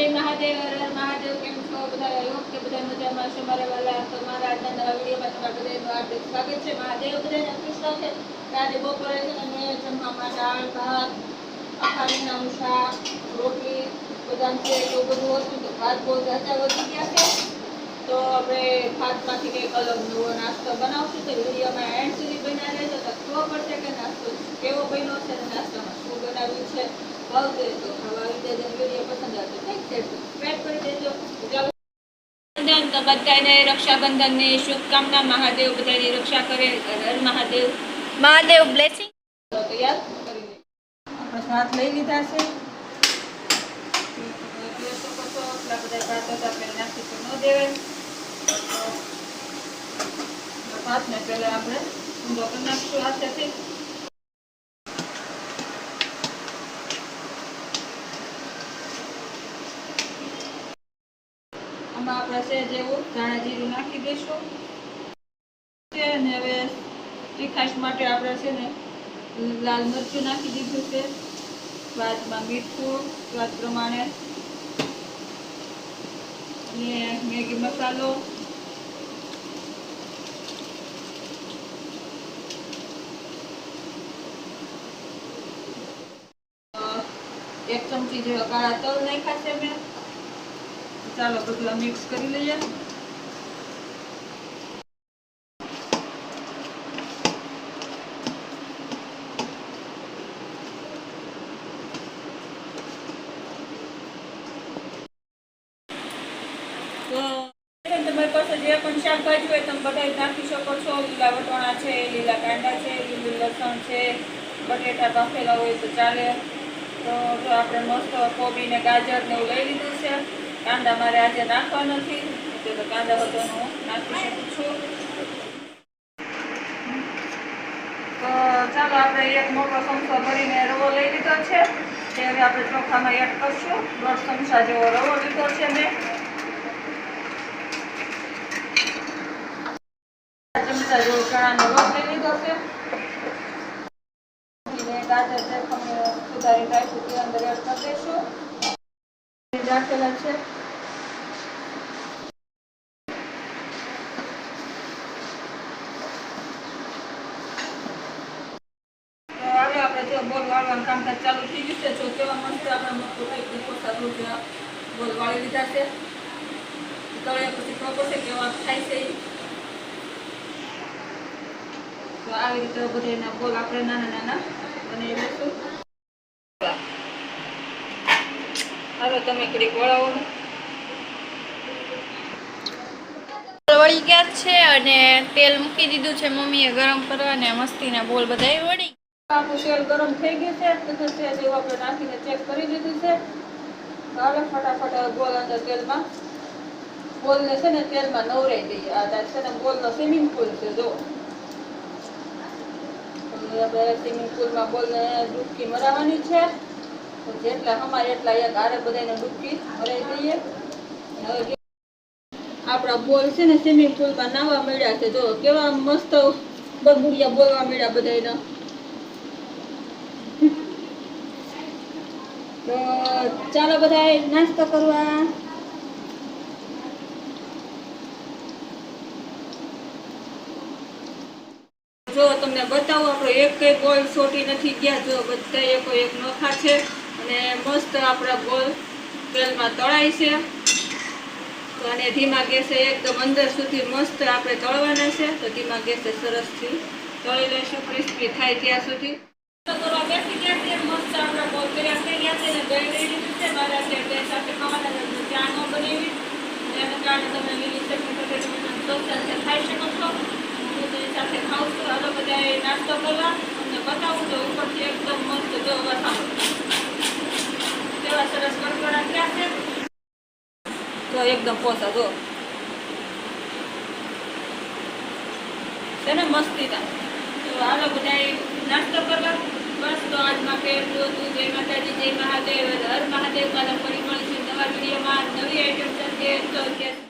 જય મહાદેવ મહાદેવ, કેમ છો? બધા યોગ કે બધા મજામાં છો? મારા વાલા, તો મારા આજના નવા વિડીયોમાં તમારા બધાનું હાર્દિક સ્વાગત છે. મહાદેવ બધાને કૃષ્ણ છે આજે બપોરે છે ને મેં જમવામાં દાળ, ભાત અખારીના શાક, રોટલી, બદામ છે એવું બધું હતું. તો ભાત બહુ ઝાઝા વધી ગયા છે. તો આપણે ભાતમાંથી કંઈક અલગ નવો નાસ્તો બનાવશું. તો વિડીયોમાં એન્ડ સુધી બનાવી રહેજો. તો ખબર પડશે કે નાસ્તો કેવો બન્યો છે અને નાસ્તામાં શું બનાવ્યું છે. ભાવશે તો ખાવા આવી જાય વિડીયો પસંદ આવતો કંઈક છે સબસ્ક્રાઈબ કરી દેજો ચાલો રક્ષાબંધન તો બધાને રક્ષાબંધનની શુભકામના મહાદેવ બધાની રક્ષા કરે હર હર મહાદેવ મહાદેવ બ્લેસિંગ તો તૈયાર કરી દે આપણે ભાત લઈ લીધા છે જોઈ શકો છો એટલા બધા ભાત હતા આપણે નાખી તો ન દેવાય તો આપણે જેવું ધાણા નાખી દઈશું. હવે તીખાશ માટે આપણે છે ને લાલ મરચું નાખી દીધું છે, સ્વાદમાં મીઠું, સ્વાદ પ્રમાણે. અને મેગી મસાલો. એક ચમચી જેવા કાળા તલ નાખ્યા છે મેં. ચાલો બધું મિક્સ કરી લઈએ. જે પણ શાકભાજી હોય તમે બધા નાખી શકો છો. લીલા વટોણા છે, લીલા કાંદા છે લીલું લસણ છે, બટેટા, બાફેલા હોય તો ચાલે. તો આપણે મસ્ત કોબી ને ગાજર ને એવું લઈ લીધું છે. કાંદા મારે આજે નાખવા નથી, એટલે કાંદા હતો હું નાખી શકું છું. ચાલો આપણે એક મોટો ચમચો ભરીને રવો લઈ લીધો છે. તે હવે આપણે ચોખામાં એડ કરશું. દોઢ ચમચા જેવો રવો લીધો છે મેં. લઈ લીધો છે. ગાજર જે તમે અંદર એડ કરી દઈશું. કેવા મસ્ત આપણે મસ્ત કંઈક પોતા દૂધ બોલ વાળી લીધા છે. તળિયા પછી ખબર કેવા થાય છે તો આવી રીતે બધાના બોલ આપણે નાના નાના બનાવી લઈશું. હાલો તમે ઘડીક વળાવો. ને. વળી ગયા છે અને તેલ મૂકી દીધું છે મમ્મીએ ગરમ કરવા અને મસ્તીના બોલ બધા વળી. આપણું તેલ ગરમ થઈ ગયું છે તો આપણે નાખીને ચેક કરી દીધું છે. હવે ફટાફટ બોલ અંદર તેલમાં. બોલને છે ને તેલમાં નવરાઈ દઈએ. આ છે ને બોલનો સ્વિમિંગ પુલ છે, જો. આપણે સ્વિમિંગ પુલમાં બોલને ડૂબકી મરાવવાની છે. તો જેટલા અમારે એટલા એક હારે બધાને ડૂબકી ભરાઈ દઈએ આપણા બોલ છે ને સ્વિમિંગ પુલમાં નાવા મળ્યા છે. જો કેવા મસ્ત બગુડિયા બોલવા મળ્યા બધાને તો ચાલો બધા નાસ્તો કરવા. જો તમને બતાવું, આપણો એક કઈ બોલ છોટી નથી ગયા. જો બધા એકો એક નોખા છે. અને મસ્ત આપણા ગોલ તેલમાં તળાય છે. તો અને ધીમા ગેસે એકદમ અંદર સુધી મસ્ત આપણે તળવાના છે. તો ધીમા ગેસે સરસથી તળી લઈશું ક્રિસ્પી થાય ત્યાં સુધી. કરવા બેસી ગયા છે, મસ્ત આપણા બોલ તૈયાર થઈ ગયા છે સાથે ખાવાના ચા ન બનાવી. તમે લીલી ચટણી ખાઈ શકો છો સાથે ખાઉં છું બધા નાસ્તો કરવા તમને બતાવું તો ઉપરથી એકદમ મસ્ત જો વસાવો કેવા સરસ કડકડા થયા છે તો એકદમ પોસા જો. છે ને મસ્તીના તો હાલો બધા નાસ્તો કરવા. બસ તો આજ માટે એટલું હતું. જય માતાજી, જય મહાદેવ. હર મહાદેવ કાલે ફરી મળીશું નવા વિડીયોમાં. નવી આઈટમ સાથે. તો ત્યાં